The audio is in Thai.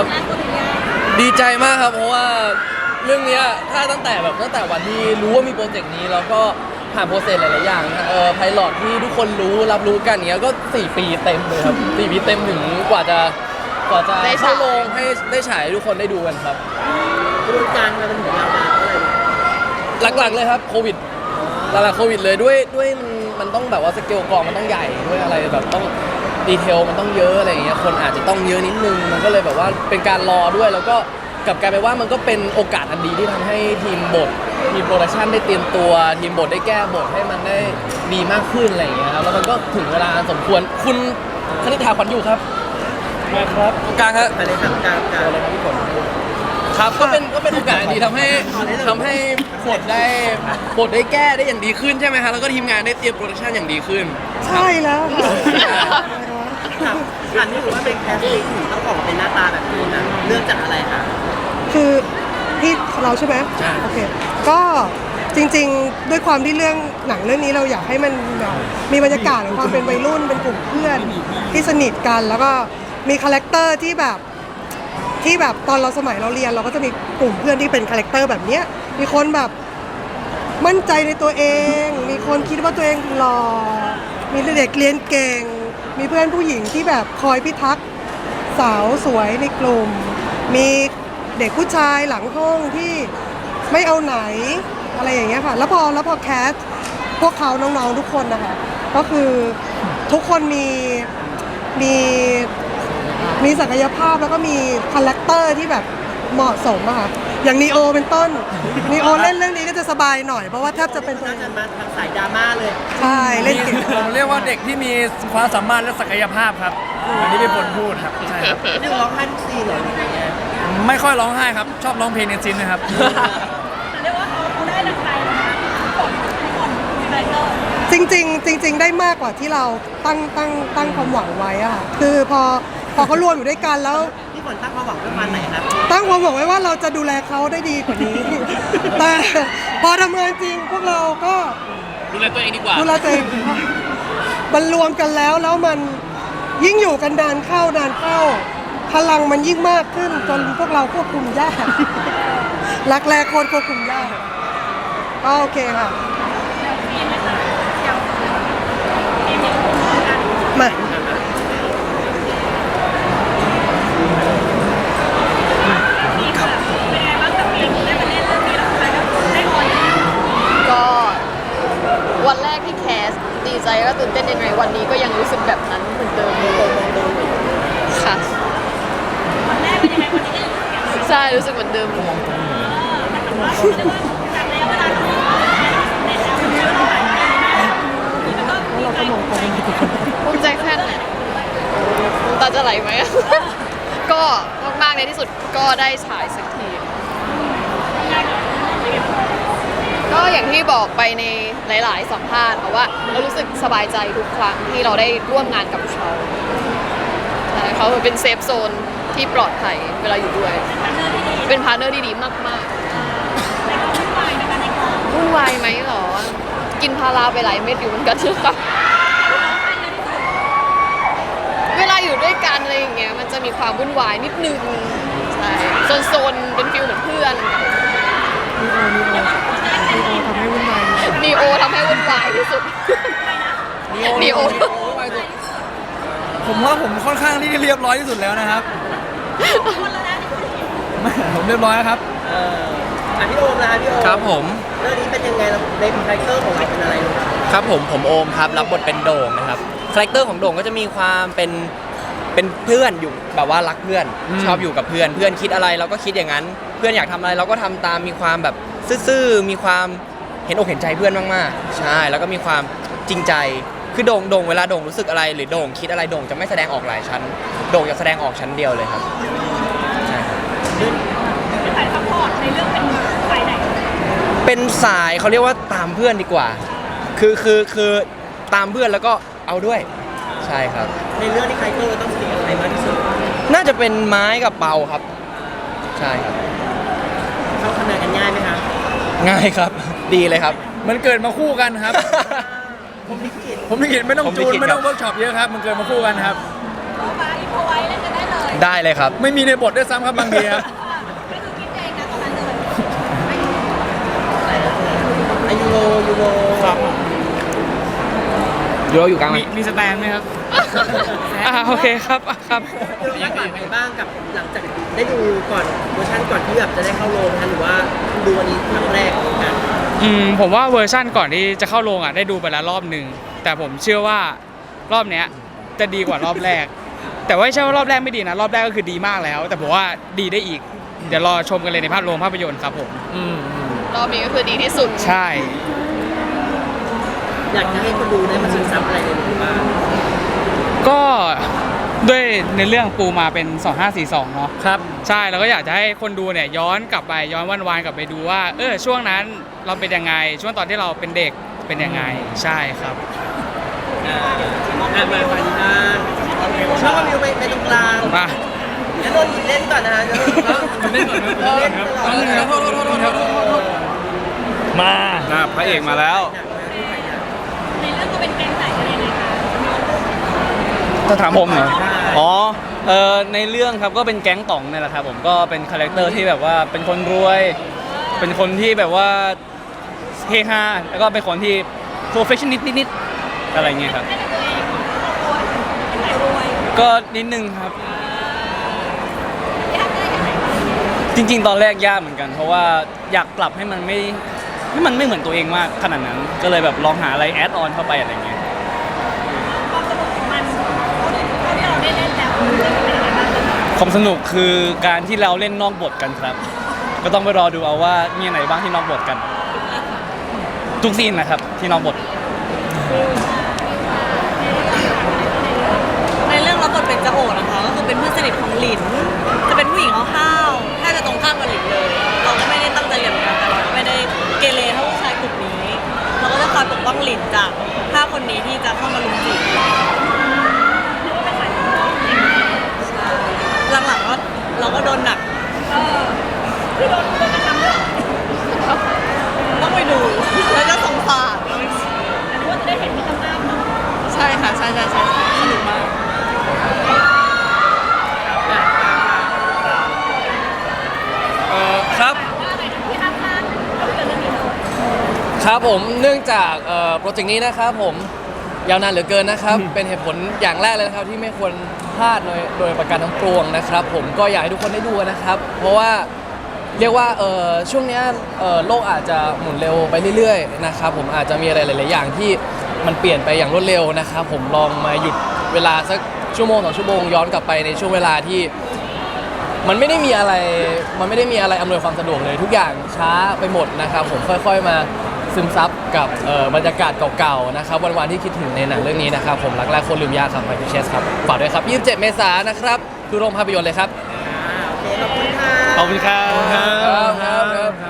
ครับงานคนยากดีใจมากครับเพราะว่าเรื่องเนี้ยถ้าตั้งแต่แบบตั้งแต่วันที่รู้ว่ามีโปรเจกต์นี้แล้วก็ผ่านโปรเซสหลาย ๆ อย่างนะเออไพลอตที่ทุกคนรู้รับรู้กันเนี้ยก็ 4 ปีเต็มเลยครับ 4 ปีเต็มถึงกว่าจะกว่าจะได้ฉาย เข้าโรงให้ได้ฉายให้ทุกคนได้ดูกันครับ กระบวนการมันถึงยาวนานเท่าไหร่หลัก ๆ เลยครับโควิด หลักๆโควิดเลยด้วยด้วยมันมันต้องแบบว่าสเกลกองมันต้องใหญ่ด้วยอะไรแบบต้อง ดีเทลมันต้องเยอะอะไรอย่างเงี้ยคนอาจจะต้องเยอะนิดนึง มันก็เลยแบบว่าเป็นการรอด้วยแล้วก็กลับกลายไปนว่ามันก็เป็นโอกาสอันดีที่ทำให้ทีมบททีมโปรดักชันได้เตรียมตัว ทีมบทได้แก้บทให้มันได้ดีมากขึ้นอะไรอย่างเงี้ยครับแล้วมันก็ถึงเวลาอันสมควรคุณคณิษฐาขวัญอยู่ครับมาครับตรงกลางครับแต่ในทางการการครับก็เป็นก็เป็นโอกาสอันดีทำให้ทำให้บทได้บทได้แก้ได้อย่างดีขึ้นใช่ไหมฮะแล้วก็ทีมงานได้เตรียมโปรดักชันอย่างดีขึ้น ใช่แล้ว ค่ะครับอันนี้ถือว่าเป็นแคสติ้งต้องออกมาเป็นหน้าตาแบบนี้นะเลือกจากอะไรคะ คือพี่เราใช่ไหมใช่ โอเค ก็จริงๆ ด้วยความที่เรื่องหนังเรื่องนี้เราอยากให้มันแบบมีบรรยากาศของความเป็นวัยรุ่นเป็นกลุ่มเพื่อนที่สนิทกัน แล้วก็มีคาแรคเตอร์ที่แบบที่แบบตอนเราสมัยเราเรียน เราก็จะมีกลุ่มเพื่อนที่เป็นคาแรคเตอร์แบบเนี้ยมีคนแบบมั่นใจในตัวเอง มีคนคิดว่าตัวเองหล่อมีเด็กเรียนเก่ง มีเพื่อนผู้หญิงที่แบบคอยพิทักษ์สาวสวยในกลุ่ม มีเด็กผู้ชายหลังห้องที่ไม่เอาไหนอะไรอย่างเงี้ยค่ะ แล้วพอแล้วพอแคสพวกเขาน้องๆทุกคนนะคะ ก็คือทุกคนมีมีมีศักยภาพแล้วก็มีคาแรคเตอร์ที่แบบเหมาะสมอะค่ะ อย่างนีโอเป็นต้นนีโอเล่นเรื่องนี้ก็จะสบายหน่อย เพราะว่าแทบจะเป็นตัวน่าเอจะงมาทางสายดราม่าเลย ใช่เล่นเก่งผมเรียกว่าเด็กที่มีความสามารถและศักยภาพครับอันนี้เป็นผลพูดครับใช่ครับนี่ร้องไห้ทุกซีนเหรอหรือยังไงไม่ค่อยร้องไห้ครับ ชอบร้องเพลงในซีนนะครับแต่เรียกว่าเขาเขาได้ดังใจนะคะทุกคนทุกคนมีไลเตอร์จริง ๆ จริง ๆ ได้มากกว่าที่เราตั้งตั้งตั้งความหวังไว้อะค่ะคือพอ พอเขารวมอยู่ด้วยกันแล้ว พี่ฝนตั้งความหวังประมาณไหนครับตั้งความหวังไว้ว่าเราจะดูแลเขาได้ดีกว่านี้ แต่พอทำงานจริงพวกเราก็ดูแลตัวเองดีกว่า ดูแลตัวเองมันรวมกันแล้วแล้วมันยิ่งอยู่กันนานเข้านานเข้า พลังมันยิ่งมากขึ้นจนพวกเราควบคุมยากรักแรกโคนควบคุมยากก็โอเคค่ะมีไหมคะอย่า ภูมิใจแค่ไหนน้ำตาจะไหลไหม ก็มากๆในที่สุดก็ได้ฉายสักที ก็อย่างที่บอกไปในหลาย ๆ สัมภาษณ์ค่ะว่าเรารู้สึกสบายใจทุกครั้งที่เราได้ร่วมงานกับเขาใช่เขาเป็นเซฟโซนที่ปลอดภัยเวลาอยู่ด้วย เป็นพาร์ทเนอร์ที่ดีมากในกองวุ่นวายนะคะในกอง ๆวุ่นวายไหมหรอ กิ นพาราไปหลายเม็ดอยู่เหมือนกันค่ะเวลาอยู่ด้วยกันอะไรอย่างเงี้ยมันจะมีความวุ่นวายนิดนึงใช่โซนๆเป็นฟิลเหมือนเพื่อนนีโอทำให้วุ่นวายที่สุดนีโอผมว่าผมค่อนข้างที่เรียบร้อยที่สุดแล้วนะครับไม่ผมเรียบร้อยครับเอออะพี่โอมนะพี่โอมครับผม เรื่องนี้เป็นยังไงเราในคาแรคเตอร์ของเราเป็นอะไรลูกครับผมผมโอมครับรับบทเป็นโด่งนะครับคาแรคเตอร์ของโด่งก็จะมีความเป็นเป็นเพื่อนอยู่แบบว่ารักเพื่อน อืม ชอบอยู่กับเพื่อน เพื่อนคิดอะไรเราก็คิดอย่างนั้น เพื่อนอยากทำอะไรเราก็ทำตามมีความแบบซื่อๆมีความเห็นอกเห็นใจเพื่อนมากๆใช่แล้วก็มีความจริงใจคือโด่งโด่งเวลาโด่งรู้สึกอะไร หรือโด่งคิดอะไรโด่งจะไม่แสดงออกหลายชั้นโด่งจะแสดงออกชั้นเดียวเลยครับ เป็นสายเขาเรียกว่าตามเพื่อนดีกว่า คือคือคือตามเพื่อนแล้วก็เอาด้วย ใช่ครับ ในเรื่องที่คาแรคเตอร์ต้องสนิทกับใครมากที่สุดน่าจะเป็นไม้กับเปาครับ ใช่ครับ เข้าคะแนนกันง่ายไหมคะง่ายครับ ดีเลยครับ มันเกิดมาคู่กันครับ ผมลิขิตผมไม่เห็นไม่ต้องผมลิจูนขิตไม่ต้องครับ เวิร์กช็อปเยอะครับ มันเกิดมาคู่กันครับเอามาอินพอไว้เล่นกันได้เลย ได้เลยครับ ไม่มีในบทด้วยซ้ำครับบางทีครับ โรยูโรครับยูโรอยู่กลางไหมมีมีสแตนไหมครับอ่าโอเคครับอะครับ ยูโรคาดหวังไงบ้างกับหลังจากได้ดูก่อนเวอร์ชันก่อนที่แบบจะได้เข้าโรงนะหรือว่าดูวันนี้ครั้งแรกเหมือนกันอืมผมว่าเวอร์ชั่นก่อนที่จะเข้าโรงอะได้ดูไปแล้วรอบหนึ่งแต่ผมเชื่อว่ารอบเนี้ยจะดีกว่ารอบแรก แต่ว่าไม่ใช่ว่ารอบแรกไม่ดีนะ รอบแรกก็คือดีมากแล้ว แต่ผมว่าดีได้อีก เดี๋ยวรอชมกันเลยในภาพโรงภาพยนตร์ครับผม อืม รอบนี้ก็คือดีที่สุด ใช่ อยากจะให้คนดูได้มาซึมซับอะไรในหนังบ้างก็ด้วยในเรื่องปูมาเป็น 2542 เนาะครับ ใช่แล้วก็อยากจะให้คนดูเนี่ยย้อนกลับไปย้อนวันวานๆกลับไปดูว่าเออช่วงนั้นเราเป็นยังไง ช่วงตอนที่เราเป็นเด็กเป็นยังไงใช่ครับอ่าอะมาฟันบ้างชอบวิวไปไปตรงกลางมาแล้วโดนเล่นก่อนนะฮะเล่นก่อนเล่นตลอดเลยโทษโทษโทษโทษโทษ มาพระเอกมาแล้ว ในเรื่องก็เป็นแกงไหนกันยังไงคะถ้าถามผมเหรอ อ๋อ เออในเรื่องครับก็เป็นแก๊งต่องเนี่ยแหละครับผมก็เป็นคาแรคเตอร์ที่แบบว่าเป็นคนรวย เป็นคนที่แบบว่าเฮฮาแล้วก็เป็นคนที่ perfectionist นิดๆอะไรเงี้ยครับ ให้กับตัวเองครอบครัวเป็นไหนรวยก็นิดนึงครับ ยากได้แค่ไหนจริงๆ ตอนแรกยากเหมือนกัน เพราะว่าอยากปรับให้มันไม่ ให้มันไม่เหมือนตัวเองมากขนาดนั้น ก็เลยแบบลองหาอะไรแอดออนเข้าไปอะไรเงี้ย ความสนุกของมันเท่าที่เราได้เล่นแล้วมันเป็นยังไงบ้างความสนุกคือการที่เราเล่นนอกบทกันครับ ก็ต้องไปรอดูเอาว่ามีอะไรบ้างที่นอกบทกัน ทุกซีนนะครับที่นอกบท ในเรื่องรับบทเป็นจะโอนะคะก็คือเป็นเพื่อนสนิทของหลิน จะเป็นผู้หญิงห้าวๆแทบจะตรงข้ามกับหลินเลย หลินจากห้าคนนี้ที่จะเข้ามาลุมจีบใช่หลังๆก็เราก็โดนหนัก คือโดนโดนกระทำด้วยเหรอ ต้องไปดูแล้วจะสงสาร แต่ว่าจะได้เห็นมีคำนามเนาะ ใช่ค่ะใช่ใช่ใช่ใช่สนุกมาก เอ่อครับ ว่าอะไรนะที่ห้ามพลาดก็คือเรื่องนี้เลย ครับผมเนื่องจากเอ่อโปรเจกต์นี้นะครับผมยาวนานเหลือเกินนะครับ เป็นเหตุผลอย่างแรกเลยนะครับที่ไม่ควรพลาดโดยโดยประการทั้งปวงนะครับ ผมก็อยากให้ทุกคนได้ดูนะครับ เพราะว่าเรียกว่าเอ่อช่วงเนี้ยเอ่อโลกอาจจะหมุนเร็วไปเรื่อยๆนะครับผมอาจจะมีอะไรหลาย ๆ อย่างที่มันเปลี่ยนไปอย่างรวดเร็วนะครับ ผมลองมาหยุดเวลาสักชั่วโมงสองชั่วโมงย้อนกลับไปในช่วงเวลาที่ มันไม่ได้มีอะไรมันไม่ได้มีอะไรอำนวยความสะดวกเลย ทุกอย่างช้าไปหมดนะครับ ผมค่อย ๆ มา ซึมซับกับบรรยากาศเก่าๆนะครับวันๆที่คิดถึงในหนังเรื่องนี้นะครับผมรักแรกคนลืมยากครับไปพิเชสครับฝากด้วยครับ 27 เมษายนนะครับคือโรงภาพยนตร์เลยครับ ขอบคุณค่ะ ขอบคุณครับ ครับครับ